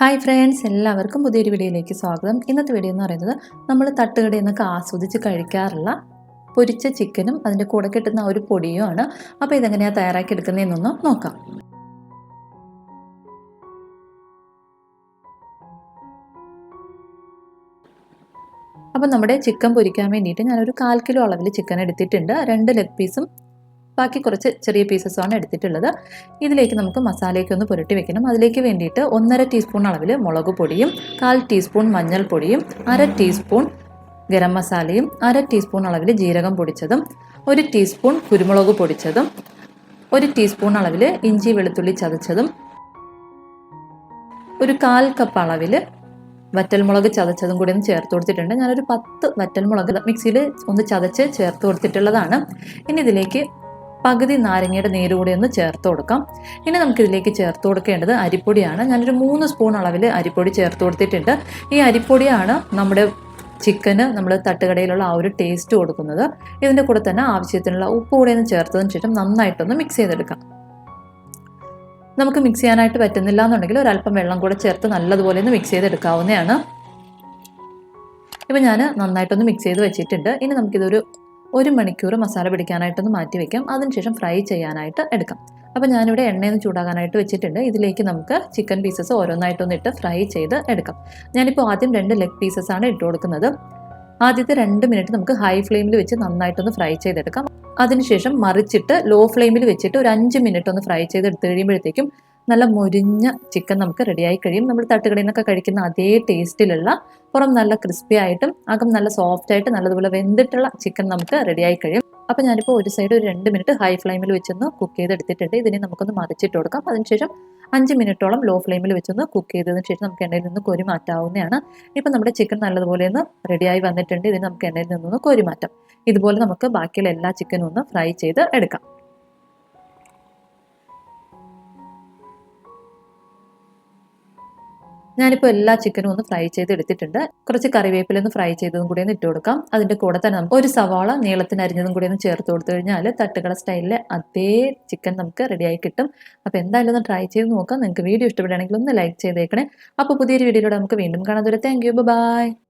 Hi friends എല്ലാവർക്കും പുതിയൊരു വീഡിയോയിലേക്ക് സ്വാഗതം. ഇന്നത്തെ വീഡിയോ എന്ന് പറയുന്നത് നമ്മൾ തട്ടുകടയിൽ നിന്നൊക്കെ ആസ്വദിച്ച് കഴിക്കാറുള്ള പൊരിച്ച ചിക്കനും അതിന്റെ കൂടെ കിട്ടുന്ന ഒരു പൊടിയുമാണ് അപ്പോൾ ഇതെങ്ങനെയാണ് തയ്യാറാക്കി എടുക്കുന്നതെന്നൊന്ന് നോക്കാം. അപ്പം നമ്മുടെ ചിക്കൻ പൊരിക്കാൻ വേണ്ടിയിട്ട് ഞാനൊരു കാൽ കിലോ അളവിൽ ചിക്കൻ എടുത്തിട്ടുണ്ട്. രണ്ട് ലെഗ് പീസും ബാക്കി കുറച്ച് ചെറിയ പീസസാണ് എടുത്തിട്ടുള്ളത്. ഇതിലേക്ക് നമുക്ക് മസാലയ്ക്ക് ഒന്ന് പുരട്ടി വെക്കണം. അതിലേക്ക് വേണ്ടിയിട്ട് ഒന്നര ടീസ്പൂൺ അളവിൽ മുളക് പൊടിയും കാൽ ടീസ്പൂൺ മഞ്ഞൾപ്പൊടിയും അര ടീസ്പൂൺ ഗരം മസാലയും അര ടീസ്പൂൺ അളവിൽ ജീരകം പൊടിച്ചതും ഒരു ടീസ്പൂൺ കുരുമുളക് പൊടിച്ചതും ഒരു ടീസ്പൂൺ അളവിൽ ഇഞ്ചി വെളുത്തുള്ളി ചതച്ചതും ഒരു കാൽ കപ്പ് അളവിൽ വറ്റൽമുളക് ചതച്ചതും കൂടി ഒന്ന് ചേർത്ത് കൊടുത്തിട്ടുണ്ട്. ഞാനൊരു പത്ത് വറ്റൽമുളക് മിക്സിയിൽ ഒന്ന് ചതച്ച് ചേർത്ത് കൊടുത്തിട്ടുള്ളതാണ്. ഇനി ഇതിലേക്ക് പകുതി നാരങ്ങയുടെ നീര് കൂടി ഒന്ന് ചേർത്ത് കൊടുക്കാം. ഇനി നമുക്ക് ഇതിലേക്ക് ചേർത്ത് കൊടുക്കേണ്ടത് അരിപ്പൊടിയാണ്. ഞാനൊരു മൂന്ന് സ്പൂൺ അളവിൽ അരിപ്പൊടി ചേർത്ത് കൊടുത്തിട്ടുണ്ട്. ഈ അരിപ്പൊടിയാണ് നമ്മുടെ ചിക്കന് നമ്മൾ തട്ടുകടയിലുള്ള ആ ഒരു ടേസ്റ്റ് കൊടുക്കുന്നത്. ഇതിന്റെ കൂടെ തന്നെ ആവശ്യത്തിനുള്ള ഉപ്പ് കൂടെ ഒന്ന് ചേർത്തതിന് ശേഷം നന്നായിട്ടൊന്ന് മിക്സ് ചെയ്തെടുക്കാം. നമുക്ക് മിക്സ് ചെയ്യാനായിട്ട് പറ്റുന്നില്ല എന്നുണ്ടെങ്കിൽ ഒരല്പം വെള്ളം കൂടെ ചേർത്ത് നല്ലതുപോലെ ഒന്ന് മിക്സ് ചെയ്തെടുക്കാവുന്നതാണ്. ഇപ്പം ഞാൻ നന്നായിട്ടൊന്ന് മിക്സ് ചെയ്ത് വെച്ചിട്ടുണ്ട്. ഇനി നമുക്കിതൊരു ഒരു മണിക്കൂർ മസാല പിടിക്കാനായിട്ടൊന്ന് മാറ്റി വെക്കാം. അതിനുശേഷം ഫ്രൈ ചെയ്യാനായിട്ട് എടുക്കാം. അപ്പോൾ ഞാനിവിടെ എണ്ണയൊന്ന് ചൂടാകാനായിട്ട് വെച്ചിട്ടുണ്ട്. ഇതിലേക്ക് നമുക്ക് ചിക്കൻ പീസസ് ഓരോന്നായിട്ടൊന്ന് ഇട്ട് ഫ്രൈ ചെയ്ത് എടുക്കാം. ഞാനിപ്പോൾ ആദ്യം രണ്ട് ലെഗ് പീസസ് ആണ് ഇട്ട് കൊടുക്കുന്നത്. ആദ്യത്തെ രണ്ട് മിനിറ്റ് നമുക്ക് ഹൈ ഫ്ലെയിമിൽ വെച്ച് നന്നായിട്ടൊന്ന് ഫ്രൈ ചെയ്തെടുക്കാം. അതിനുശേഷം മറിച്ചിട്ട് ലോ ഫ്ലെയിമിൽ വെച്ചിട്ട് ഒരു അഞ്ച് മിനിറ്റ് ഒന്ന് ഫ്രൈ ചെയ്തെടുത്ത് കഴിയുമ്പോഴത്തേക്കും നല്ല മുരിഞ്ഞ ചിക്കൻ നമുക്ക് റെഡിയായി കഴിയും. നമ്മൾ തട്ടുകടയിൽ നിന്നൊക്കെ കഴിക്കുന്ന അതേ ടേസ്റ്റിലുള്ള പുറം നല്ല ക്രിസ്പി ആയിട്ടും അകം നല്ല സോഫ്റ്റ് ആയിട്ട് നല്ലതുപോലെ വെന്തിട്ടുള്ള ചിക്കൻ നമുക്ക് റെഡിയായി കഴിയും. അപ്പോൾ ഞാനിപ്പോൾ ഒരു സൈഡ് ഒരു രണ്ട് മിനിറ്റ് ഹൈ ഫ്ലെയിമിൽ വെച്ചൊന്ന് കുക്ക് ചെയ്തെടുത്തിട്ടുണ്ട്. ഇതിനെ നമുക്കൊന്ന് മറിച്ചിട്ട് കൊടുക്കാം. അതിനുശേഷം അഞ്ച് മിനിറ്റോളം ലോ ഫ്ലെയിമിൽ വെച്ചൊന്ന് കുക്ക് ചെയ്തതിന് ശേഷം നമുക്ക് എണ്ണയിൽ നിന്ന് കോരി മാറ്റാവുന്നതാണ്. ഇപ്പം നമ്മുടെ ചിക്കൻ നല്ലതുപോലെ ഒന്ന് റെഡിയായി വന്നിട്ടുണ്ട്. ഇതിന് നമുക്ക് എണ്ണയിൽ നിന്നൊന്ന് കോരി മാറ്റാം. ഇതുപോലെ നമുക്ക് ബാക്കിയുള്ള എല്ലാ ചിക്കനും ഒന്ന് ഫ്രൈ ചെയ്ത് എടുക്കാം. ഞാനിപ്പോൾ എല്ലാ ചിക്കനും ഒന്ന് ഫ്രൈ ചെയ്ത് എടുത്തിട്ടുണ്ട്. കുറച്ച് കറിവേപ്പില ഒന്ന് ഫ്രൈ ചെയ്തതും കൂടി ഒന്ന് ഇട്ട് കൊടുക്കാം. അതിന്റെ കൂടെ തന്നെ നമുക്ക് ഒരു സവാള നീളത്തിന് അരിഞ്ഞതും കൂടി ഒന്ന് ചേർത്ത് കൊടുത്തു കഴിഞ്ഞാൽ തട്ടുകള സ്റ്റൈലിൽ അതേ ചിക്കൻ നമുക്ക് റെഡിയായി കിട്ടും. അപ്പോൾ എന്തായാലും ഒന്ന് ട്രൈ ചെയ്ത് നോക്കാം. നിങ്ങൾക്ക് വീഡിയോ ഇഷ്ടപ്പെടുകയാണെങ്കിൽ ഒന്ന് ലൈക്ക് ചെയ്തേക്കണേ. അപ്പോൾ പുതിയൊരു വീഡിയോയിലൂടെ നമുക്ക് വീണ്ടും കാണാൻ ദൂരെ താങ്ക് യു ബൈ